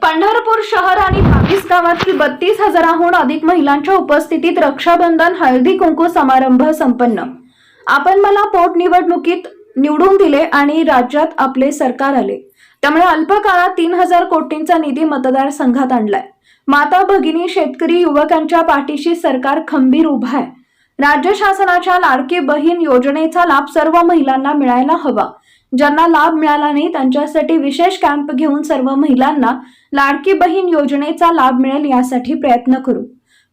पंढरपूर शहर आणि बावीस गावातील बत्तीस हजाराहून अधिक महिलांच्या उपस्थितीत रक्षाबंधन हळदी कुंकू समारंभ संपन्न. आपण मला पोटनिवडणुकीत निवडून दिले आणि राज्यात आपले सरकार आले. त्यामुळे अल्प काळात तीन हजार कोटींचा निधी मतदारसंघात आणलाय. माता भगिनी शेतकरी युवकांच्या पाठीशी सरकार खंबीर उभा आहे. राज्य शासनाच्या लाडकी बहीण योजनेचा लाभ सर्व महिलांना मिळायला हवा. ज्यांना लाभ मिळाला नाही त्यांच्यासाठी विशेष कॅम्प घेऊन सर्व महिलांना लाडकी बहीण योजनेचा लाभ मिळेल यासाठी प्रयत्न करू.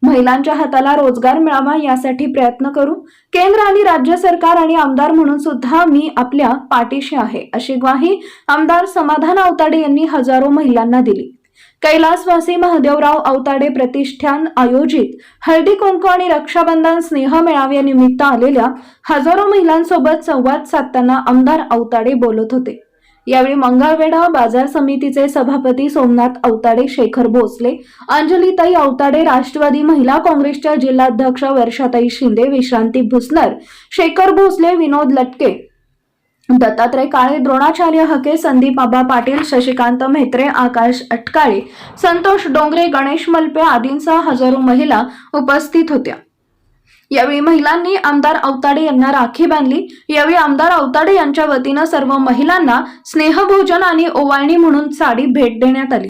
महिलांच्या हाताला रोजगार मिळावा यासाठी प्रयत्न करू. केंद्र आणि राज्य सरकार आणि आमदार म्हणून सुद्धा मी आपल्या पाठीशी आहे अशी ग्वाही आमदार समाधान अवताडे यांनी हजारो महिलांना दिली. कैलासवासी महादेवराव अवताडे प्रतिष्ठान आयोजित हळदी कुंकू आणि रक्षाबंधन स्नेह मेळाव्यानिमित्त आलेल्या हजारो महिलांसोबत संवाद साधताना आमदार अवताडे बोलत होते. यावेळी मंगळवेढा बाजार समितीचे सभापती सोमनाथ अवताडे शेखर भोसले अंजलीताई अवताडे राष्ट्रवादी महिला काँग्रेसच्या जिल्हाध्यक्ष वर्षाताई शिंदे विश्रांती भुसनर शेखर भोसले विनोद लटके दत्तात्रय काळे द्रोणाचार्य हके संदीप आबा पाटील शशिकांत म्हेत्रे आकाश अटकाळे संतोष डोंगरे गणेश मल्पे आदींसह हजारो महिला उपस्थित होत्या. यावेळी महिलांनी आमदार अवताडे यांना राखी बांधली. यावेळी आमदार अवताडे यांच्या वतीनं सर्व महिलांना स्नेहभोजन आणि ओवाळणी म्हणून साडी भेट देण्यात आली.